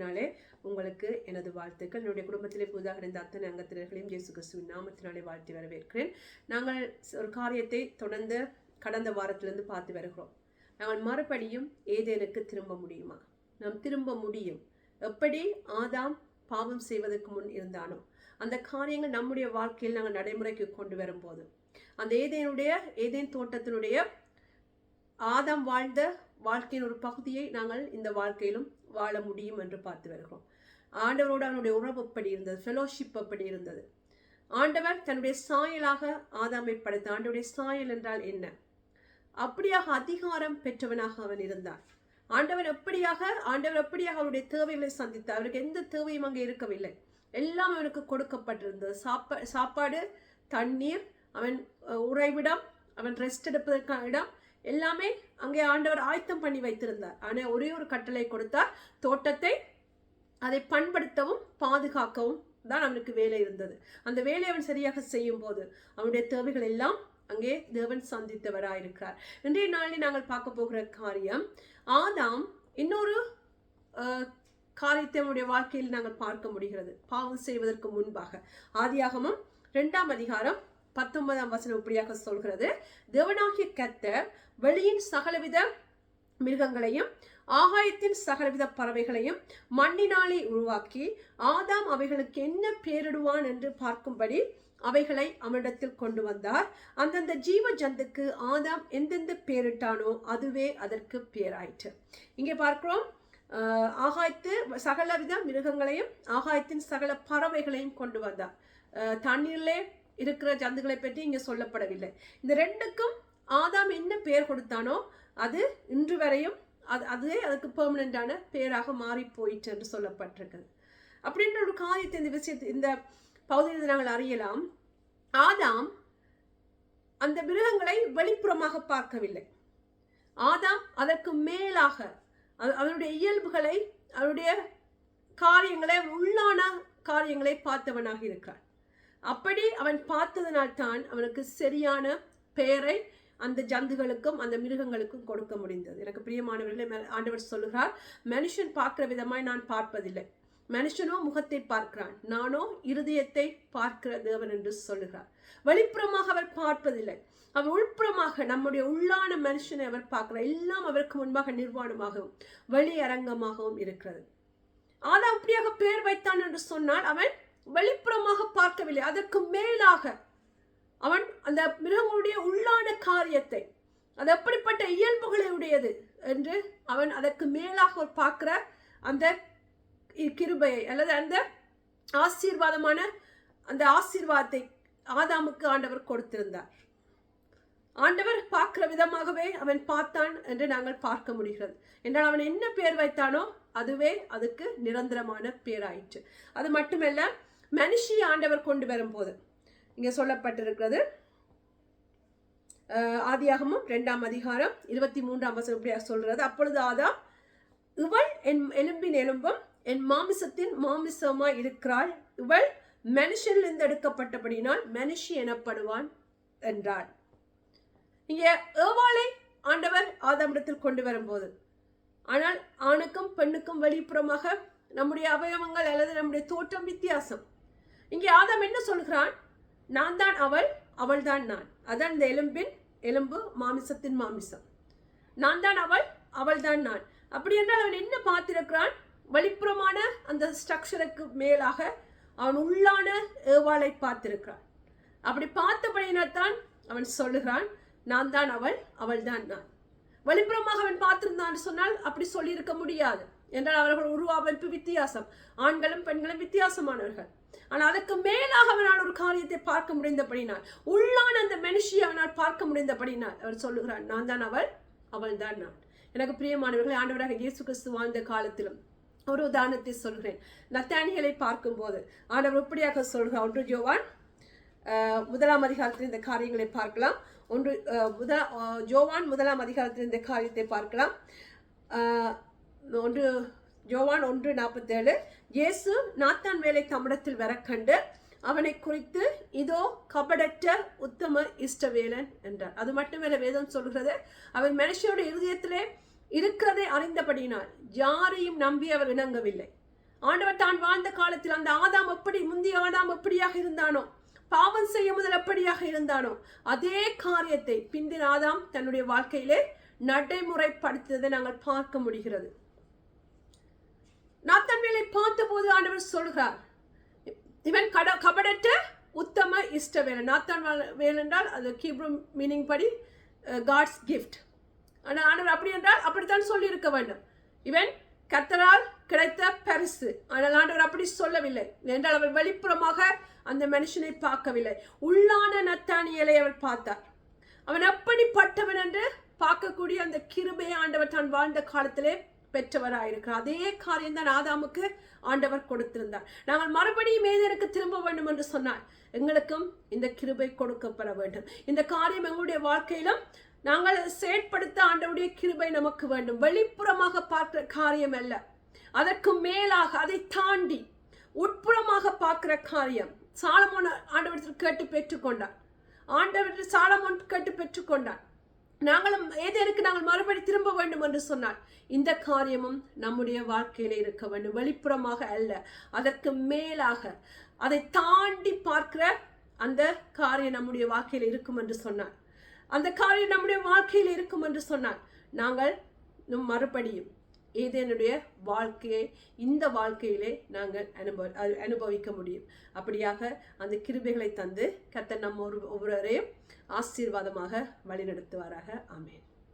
நாமத்தினாலே உங்களுக்கு எனது வாழ்த்துக்கள். என்னுடைய குடும்பத்திலே புதிதாக இருந்த அத்தனை அங்கத்தினர்களையும் இயேசு கிறிஸ்துவின் நாமத்தினாலே வாழ்த்தி வரவேற்கிறேன். நாங்கள் ஒரு காரியத்தை தொடர்ந்து கடந்த வாரத்திலிருந்து பார்த்து வருகிறோம். நாங்கள் மறுபடியும் ஏதேனுக்கு திரும்ப முடியுமா? நாம் திரும்ப முடியும். எப்படி ஆதாம் பாவம் செய்வதற்கு முன் இருந்தானோ அந்த காரியங்கள் நம்முடைய வாழ்க்கையில் நாங்கள் நடைமுறைக்கு கொண்டு வரும்போது அந்த ஏதேனுடைய ஏதேன் தோட்டத்தினுடைய ஆதாம் வாழ்ந்த வாழ்க்கையின் ஒரு பகுதியை நாங்கள் இந்த வாழ்க்கையிலும் வாழ முடியும் என்று பார்த்து வருகிறோம். ஆண்டவரோடு அவனுடைய உறவு எப்படி இருந்தது? ஃபெலோஷிப் எப்படி இருந்தது? ஆண்டவர் தன்னுடைய சாயலாக ஆதாமை படைத்த ஆண்டவருடைய சாயல் என்றால் என்ன? அப்படியாக அதிகாரம் பெற்றவனாக அவன் இருந்தான். ஆண்டவர் எப்படியாக ஆண்டவர் எப்படியாக அவருடைய தேவைகளை சந்தித்தார்? அவருக்கு எந்த தேவையும் அங்கே இருக்கவில்லை. எல்லாம் அவனுக்கு கொடுக்கப்பட்டிருந்தது. சாப்பா சாப்பாடு தண்ணீர் அவன் உறைவிடம் அவன் ரெஸ்ட் எடுப்பதற்கான இடம் எல்லாமே அங்கே ஆண்டவர் ஆயத்தம் பண்ணி வைத்திருந்தார். ஆனால் ஒரே ஒரு கட்டளை கொடுத்தார். தோட்டத்தை அதை பண்படுத்தவும் பாதுகாக்கவும் தான் அவனுக்கு வேலை இருந்தது. அந்த வேலையை அவன் சரியாக செய்யும் போது அவனுடைய தேவைகள் எல்லாம் அங்கே தேவன் சந்தித்தவராயிருக்கிறார். இன்றைய நாளில் நாங்கள் பார்க்க போகிற காரியம் ஆதாம் இன்னொரு காரியத்தை அவனுடைய வாழ்க்கையில் நாங்கள் பார்க்க முடிகிறது. பாவம் செய்வதற்கு முன்பாக. ஆதியாகமும் ரெண்டாம் அதிகாரம் பத்தொன்பதாம் வசனம் இப்படியாக சொல்கிறது. தேவனாகிய கத்தர் வெளியின் சகலவித மிருகங்களையும் ஆகாயத்தின் சகலவித பறவைகளையும் மண்ணினாலே உருவாக்கி ஆதாம் அவைகளுக்கு என்ன பேரிடுவான் என்று பார்க்கும்படி அவைகளை அவனிடத்தில் கொண்டு வந்தார். அந்தந்த ஜீவ ஜந்துக்கு ஆதாம் எந்தெந்த பேரிட்டானோ அதுவே அதற்கு பேராயிற்று. இங்கே பார்க்கிறோம் ஆகாயத்து சகலவித மிருகங்களையும் ஆகாயத்தின் சகல பறவைகளையும் கொண்டு வந்தார். தண்ணீர்லே இருக்கிற ஜந்துகளை பற்றி இங்கே சொல்லப்படவில்லை. இந்த ரெண்டுக்கும் ஆதாம் என்ன பெயர் கொடுத்தானோ அது இன்று வரையும் அது அதுவே அதுக்கு பெர்மனண்டான பேராக மாறி போயிட்டு என்று சொல்லப்பட்டிருக்குது. அப்படின்ற ஒரு காரியத்தை இந்த விஷயத்தை இந்த பகுதியில் நாங்கள் அறியலாம். ஆதாம் அந்த மிருகங்களை வெளிப்புறமாக பார்க்கவில்லை. ஆதாம் அதற்கு மேலாக அது- இயல்புகளை அவருடைய காரியங்களை உள்ளான காரியங்களை பார்த்தவனாக இருக்கிறான். அப்படி அவன் பார்த்ததனால் தான் அவனுக்கு சரியான பெயரை அந்த ஜந்துகளுக்கும் அந்த மிருகங்களுக்கும் கொடுக்க முடிந்தது. எனக்கு பிரியமானவர்களே ஆண்டவர் சொல்லுகிறார் மனுஷன் பார்க்குற விதமாய் நான் பார்ப்பதில்லை. மனுஷனோ முகத்தை பார்க்கிறான். நானோ இருதயத்தை பார்க்கிற தேவன் என்று சொல்லுகிறார். வெளிப்புறமாக அவர் பார்ப்பதில்லை. அவர் உள்புறமாக நம்முடைய உள்ளான மனுஷனை அவர் பார்க்கிறார். எல்லாம் அவருக்கு முன்பாக நிர்வாணமாகவும் வெளியரங்கமாகவும் இருக்கிறது. ஆதா அப்படியாக பெயர் வைத்தான் என்று சொன்னால் அவன் வெளிப்புறமாக பார்க்கவில்லை. அதற்கு மேலாக அவன் அந்த மிருகங்களுடைய உள்ளான காரியத்தை அது எப்படிப்பட்ட இயல்புகளை உடையது என்று அவன் அதற்கு மேலாக ஒரு பார்க்கிற அந்த இ- கிருபையை அல்லது அந்த ஆசீர்வாதமான அந்த ஆசீர்வாதத்தை ஆதாமுக்கு ஆண்டவர் கொடுத்திருந்தார். ஆண்டவர் பார்க்கிற விதமாகவே அவன் பார்த்தான் என்று நாங்கள் பார்க்க முடிகிறது. என்றால் அவன் என்ன பேர் வைத்தானோ அதுவே அதுக்கு நிரந்தரமான பேராயிற்று. அது மட்டுமல்ல மனுஷி ஆண்டவர் கொண்டு வரும்போது. இங்கே சொல்லப்பட்டிருக்கிறது ஆதியாகமும் ரெண்டாம் அதிகாரம் இருபத்தி மூன்றாம் வசனம் இப்படியாக சொல்கிறது. அப்பொழுது ஆதாம் இவள் என் எலும்பின் எலும்பும் என் மாமிசத்தின் மாமிசமாக இருக்கிறாள். இவள் மனுஷனிலிருந்து எடுக்கப்பட்டபடினால் மனுஷி எனப்படுவான் என்றாள் இங்கே ஏவாளை ஆண்டவர் ஆதாமிடத்தில் கொண்டு வரும்போது ஆனால் ஆணுக்கும் பெண்ணுக்கும் வெளிப்புறமாக நம்முடைய அவயவங்கள் அல்லது நம்முடைய தோற்றம் வித்தியாசம். இங்கே ஆதாம் என்ன சொல்கிறான்? நான் தான் அவள் அவள் தான் நான். அதான் இந்த எலும்பின் எலும்பு மாமிசத்தின் மாமிசம். நான் தான் அவள் அவள் தான் நான். அப்படி என்றால் அவன் என்ன பார்த்திருக்கிறான்? வெளிப்புறமான அந்த ஸ்ட்ரக்சருக்கு மேலாக அவன் உள்ளான ஏவாளை பார்த்திருக்கிறான். அப்படி பார்த்தபடியினால்தான் அவன் சொல்லுகிறான் நான் தான் அவள் அவள் தான் நான். வெளிப்புறமாக அவன் பார்த்திருந்தான் சொன்னால் அப்படி சொல்லியிருக்க முடியாது. என்றால் அவர்கள் உருவாமைப்பு வித்தியாசம். ஆண்களும் பெண்களும் வித்தியாசமானவர்கள். ஆனால் அதற்கு மேலாக அவனால் ஒரு காரியத்தை பார்க்க முடிந்தபடினால் உள்ளான அந்த மனுஷியை அவனால் பார்க்க முடிந்தபடினால் அவர் சொல்லுகிறார் நான் தான் அவள் அவள் தான் நான். எனக்கு பிரியமானவர்களை ஆண்டவராக இயேசு கிறிஸ்து வாழ்ந்த காலத்திலும் ஒரு உதாரணத்தை சொல்கிறேன். நத்தானிகளை பார்க்கும்போது ஆண்டவர் இப்படியாக சொல்கிறார். ஒன்று ஜோவான் முதலாம் அதிகாரத்தில் இந்த காரியங்களை பார்க்கலாம். ஒன்று அஹ், ஜோவான் முதலாம் அதிகாரத்தில் இந்த காரியத்தை பார்க்கலாம். ஒன்று ஜோவான் ஒன்று நாற்பத்தேழு. இயேசு நாத்தான் வேலை தமிழத்தில் வர கண்டு அவனை குறித்து இதோ கபடற்ற உத்தம இஷ்டவேலன் என்றார். அது மட்டுமல்ல வேதம் சொல்கிறது அவர் மனுஷனுடைய இருதயத்திலே இருக்கிறதை அறிந்தபடினால் யாரையும் நம்பி அவர் இணங்கவில்லை. ஆண்டவர் தான் வாழ்ந்த காலத்தில் அந்த ஆதாம் எப்படி முந்தைய ஆதாம் எப்படியாக இருந்தானோ பாவம் செய்ய முதல் எப்படியாக இருந்தானோ அதே காரியத்தை பிந்தின் ஆதாம் தன்னுடைய வாழ்க்கையிலே நடைமுறைப்படுத்துவதை நாங்கள் பார்க்க முடிகிறது. போது ஆண்டவர் சொல்கிறார் இவன் கட கபடற்ற உத்தம இஷ்ட வேலை நாத்தான் வேலை என்றால் அது கீப்ரூ மீனிங் படி காட்ஸ் கிஃப்ட் ஆனால் ஆண்டவர் அப்படி என்றால் அப்படித்தான் சொல்லியிருக்க வேண்டும். இவன் கத்தரால் கிடைத்த பரிசு. ஆனால் ஆண்டவர் அப்படி சொல்லவில்லை. என்றால் அவர் வெளிப்புறமாக அந்த மனுஷனை பார்க்கவில்லை. உள்ளான நத்தானியலை அவர் பார்த்தார். அவன் அப்படிப்பட்டவன் என்று பார்க்கக்கூடிய அந்த கிருபையை ஆண்டவர் தான் வாழ்ந்த காலத்திலே பெற்றவராயிருக்கிறார். அதே காரியம் தான் ஆதாமுக்கு ஆண்டவர் கொடுத்திருந்தார். நாங்கள் மறுபடியும் மேதனுக்கு திரும்ப வேண்டும் என்று சொன்னார் எங்களுக்கும் இந்த கிருபை கொடுக்கப்பட வேண்டும். இந்த காரியம் எங்களுடைய வாழ்க்கையிலும் நாங்கள் செயற்படுத்த ஆண்டவுடைய கிருபை நமக்கு வேண்டும். வெளிப்புறமாக பார்க்கிற காரியம் அல்ல. அதற்கு மேலாக அதை தாண்டி உட்புறமாக பார்க்கிற காரியம். சாலமோன் ஆண்டவரத்தில் கேட்டு பெற்றுக்கொண்டார். ஆண்டவரத்தில் சாலமோன் கேட்டு பெற்றுக்கொண்டார். நாங்களும் ஏதேனுக்கு நாங்கள் மறுபடி திரும்ப வேண்டும் என்று சொன்னார் இந்த காரியமும் நம்முடைய வாழ்க்கையில இருக்க வேண்டும். வெளிப்புறமாக அல்ல அதற்கு மேலாக அதை தாண்டி பார்க்கிற அந்த காரியம் நம்முடைய வாழ்க்கையில் இருக்கும் என்று சொன்னார் அந்த காரியம் நம்முடைய வாழ்க்கையில் இருக்கும் என்று சொன்னார் நாங்கள் மறுபடியும் இது ஏதேனுடைய வாழ்க்கையை இந்த வாழ்க்கையிலே நாங்கள் அனுபவ அனுபவிக்க முடியும். அப்படியாக அந்த கிருபைகளை தந்து கத்த நம்ம ஒரு ஒவ்வொருவரையும் ஆசீர்வாதமாக வழிநடத்துவாராக. ஆமேன்.